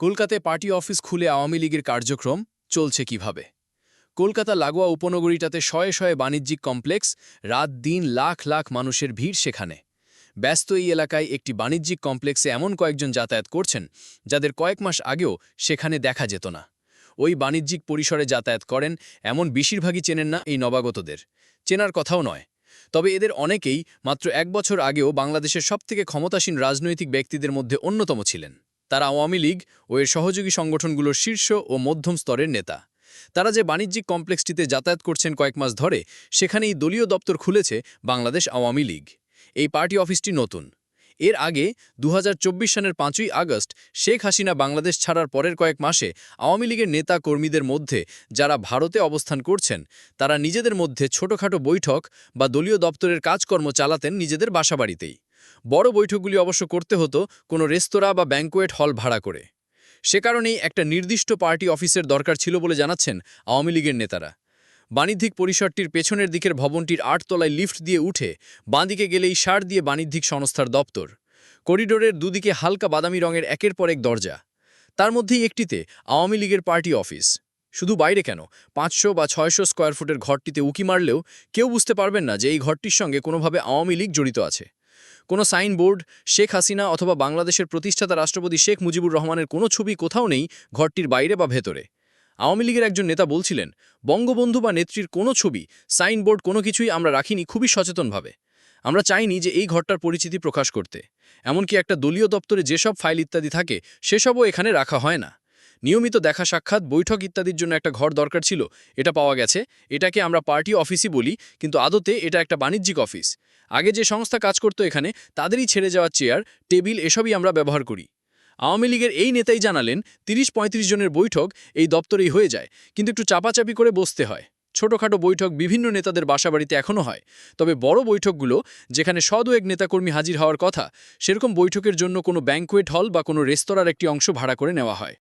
কলকাতায় party office খুলে আওয়ামী লীগের কার্যক্রম চলছে কীভাবে? কলকাতা লাগোয়া উপনগরীটাতে শয়ে শয়ে বাণিজ্যিক কমপ্লেক্স, রাত দিন লাখ লাখ মানুষের ভিড় সেখানে। ব্যস্ত এই এলাকায় একটি বাণিজ্যিক কমপ্লেক্সে এমন কয়েকজন যাতায়াত করছেন, যাদের কয়েক মাস আগেও সেখানে দেখা যেত না। ওই বাণিজ্যিক পরিসরে যাতায়াত করেন, এমন বেশিরভাগই চেনেন না এই নবাগতদের। চেনার কথাও নয়। তবে এদের অনেকেই মাত্র এক বছর আগেও বাংলাদেশের সবথেকে ক্ষমতাসীন রাজনৈতিক ব্যক্তিদের মধ্যে অন্যতম ছিলেন। তারা আওয়ামী লীগ ও এর সহযোগী সংগঠনগুলোর শীর্ষ ও মধ্যম স্তরের নেতা। তারা যে বাণিজ্যিক কমপ্লেক্সটিতে যাতায়াত করছেন কয়েক মাস ধরে, সেখানেই দলীয় দপ্তর খুলেছে বাংলাদেশ আওয়ামী লীগ। এই পার্টি অফিসটি নতুন। এর আগে দু হাজার চব্বিশ সালের পাঁচই আগস্ট শেখ হাসিনা বাংলাদেশ ছাড়ার পরের কয়েক মাসে আওয়ামী লীগের নেতা কর্মীদের মধ্যে যারা ভারতে অবস্থান করছেন, তারা নিজেদের মধ্যে ছোটখাটো বৈঠক বা দলীয় দপ্তরের কাজকর্ম চালাতেন নিজেদের বাসাবাড়িতেই। বড় বৈঠকগুলি অবশ্য করতে হতো কোনো রেস্তোরাঁ বা ব্যাঙ্কোয়েট হল ভাড়া করে। সে কারণেই একটা নির্দিষ্ট পার্টি অফিসের দরকার ছিল বলে জানাচ্ছেন আওয়ামী লীগের নেতারা। বাণিজ্যিক পরিসরটির পেছনের দিকের ভবনটির আটতলায় লিফট দিয়ে উঠে বাঁদিকে গেলেই সার দিয়ে বাণিজ্যিক সংস্থার দপ্তর। করিডোরের দুদিকে হালকা বাদামি রঙের একের পর এক দরজা। তার মধ্যেই একটিতে আওয়ামী লীগের পার্টি অফিস। শুধু বাইরে কেন? পাঁচশো বা ছয়শো স্কোয়ার ফুটের ঘরটিতে উকি মারলেও কেউ বুঝতে পারবেন না যে এই ঘরটির সঙ্গে কোনোভাবে আওয়ামী লীগ জড়িত আছে। কোনো সাইনবোর্ড, শেখ হাসিনা অথবা বাংলাদেশের প্রতিষ্ঠাতা রাষ্ট্রপতি শেখ মুজিবুর রহমানের কোনো ছবি কোথাও নেই ঘরটির বাইরে বা ভেতরে। আওয়ামী লীগের একজন নেতা বলছিলেন, বঙ্গবন্ধু বা নেত্রীর কোনো ছবি, সাইনবোর্ড কোনো কিছুই আমরা রাখিনি খুবই সচেতনভাবে। আমরা চাইনি যে এই ঘরটার পরিচিতি প্রকাশ করতে। এমনকি একটা দলীয় দপ্তরে যেসব ফাইল ইত্যাদি থাকে, সেসবও এখানে রাখা হয় না। নিয়মিত দেখা সাক্ষাৎ, বৈঠক ইত্যাদির জন্য একটা ঘর দরকার ছিল। এটা পাওয়া গেছে। এটাকে আমরা পার্টি অফিসই বলি, কিন্তু আদতে এটা একটা বাণিজ্যিক অফিস। আগে যে সংস্থা কাজ করতো এখানে, তাদেরই ছেড়ে যাওয়া চেয়ার, টেবিল এসবই আমরা ব্যবহার করি। আওয়ামী লীগের এই নেতাই জানালেন তিরিশ পঁয়ত্রিশ জনের বৈঠক এই দপ্তরেই হয়ে যায়, কিন্তু একটু চাপাচাপি করে বসতে হয়। ছোটখাটো বৈঠক বিভিন্ন নেতাদের বাসাবাড়িতে এখনও হয়। তবে বড় বৈঠকগুলো, যেখানে সদয়েক নেতাকর্মী হাজির হওয়ার কথা, সেরকম বৈঠকের জন্য কোনো ব্যাঙ্কোয়েট হল বা কোনো রেস্তোরাঁর একটি অংশ ভাড়া করে নেওয়া হয়।